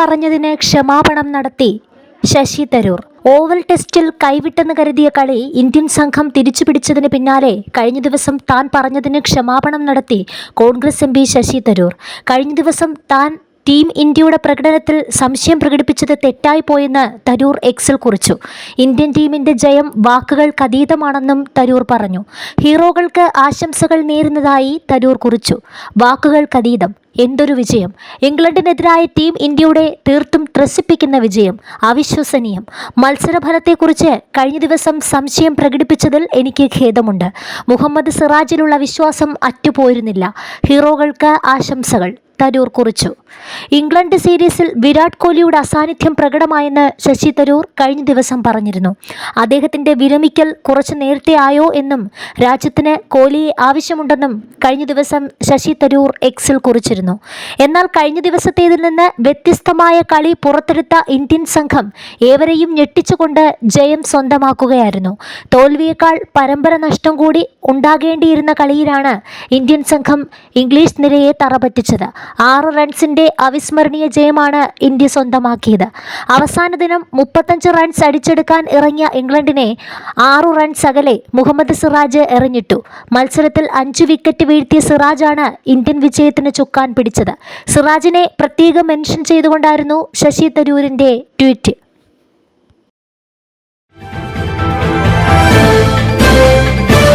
പറഞ്ഞതിന് ക്ഷമാപണം നടത്തി ശശി തരൂർ. ഓവൽ ടെസ്റ്റിൽ കൈവിട്ടെന്ന് കരുതിയ കളി ഇന്ത്യൻ സംഘം തിരിച്ചു പിടിച്ചതിന് പിന്നാലെ കഴിഞ്ഞ ദിവസം താൻ പറഞ്ഞതിന് ക്ഷമാപണം നടത്തി കോൺഗ്രസ് എം ശശി തരൂർ. കഴിഞ്ഞ ദിവസം താൻ ടീം ഇന്ത്യയുടെ പ്രകടനത്തിൽ സംശയം പ്രകടിപ്പിച്ചത് തെറ്റായി പോയെന്ന് തരൂർ എക്സിൽ കുറിച്ചു. ഇന്ത്യൻ ടീമിന്റെ ജയം വാക്കുകൾക്കതീതമാണെന്നും തരൂർ പറഞ്ഞു. ഹീറോകൾക്ക് ആശംസകൾ നേരുന്നതായി തരൂർ കുറിച്ചു. വാക്കുകൾക്കതീതം എന്തൊരു വിജയം. ഇംഗ്ലണ്ടിനെതിരായ ടീം ഇന്ത്യയുടെ തീർത്തും ത്രസിപ്പിക്കുന്ന വിജയം. അവിശ്വസനീയം. മത്സരഫലത്തെക്കുറിച്ച് കഴിഞ്ഞ ദിവസം സംശയം പ്രകടിപ്പിച്ചതിൽ എനിക്ക് ഖേദമുണ്ട്. മുഹമ്മദ് സിറാജിലുള്ള വിശ്വാസം അറ്റുപോയിരുന്നില്ല ഹീറോകൾക്ക് ആശംസകൾ. തരൂർ കുറിച്ചു. ഇംഗ്ലണ്ട് സീരീസിൽ വിരാട് കോഹ്ലിയുടെ അസാന്നിധ്യം പ്രകടമായെന്ന് ശശി തരൂർ കഴിഞ്ഞ ദിവസം പറഞ്ഞിരുന്നു. അദ്ദേഹത്തിന്റെ വിരമിക്കൽ കുറച്ച് നേരത്തെ ആയോ എന്നും രാജ്യത്തിന് കോഹ്ലിയെ ആവശ്യമുണ്ടെന്നും കഴിഞ്ഞ ദിവസം ശശി തരൂർ എക്സിൽ കുറിച്ചിരുന്നു. എന്നാൽ കഴിഞ്ഞ ദിവസത്തേതിൽ നിന്ന് വ്യത്യസ്തമായ കളി പുറത്തെടുത്ത ഇന്ത്യൻ സംഘം ഏവരെയും ഞെട്ടിച്ചുകൊണ്ട് ജയം സ്വന്തമാക്കുകയായിരുന്നു. തോൽവിയേക്കാൾ പരമ്പര നഷ്ടം കൂടി ഉണ്ടാകേണ്ടിയിരുന്ന കളിയിലാണ് ഇന്ത്യൻ സംഘം ഇംഗ്ലീഷ് നിരയെ തറപറ്റിച്ചത്. ആറ് റൺസിന്റെ അവിസ്മരണീയ ജയമാണ് ഇന്ത്യ സ്വന്തമാക്കിയത്. അവസാന ദിനം മുപ്പത്തഞ്ച് റൺസ് അടിച്ചെടുക്കാൻ ഇറങ്ങിയ ഇംഗ്ലണ്ടിനെ ആറു റൺസ് അകലെ മുഹമ്മദ് സിറാജ് എറിഞ്ഞിട്ടു. മത്സരത്തിൽ അഞ്ച് വിക്കറ്റ് വീഴ്ത്തിയ സിറാജാണ് ഇന്ത്യൻ വിജയത്തിന് ചുക്കാൻ പിടിച്ചത്. സിറാജിനെ പ്രത്യേകം മെൻഷൻ ചെയ്തുകൊണ്ടായിരുന്നു ശശി തരൂരിന്റെ ട്വീറ്റ്.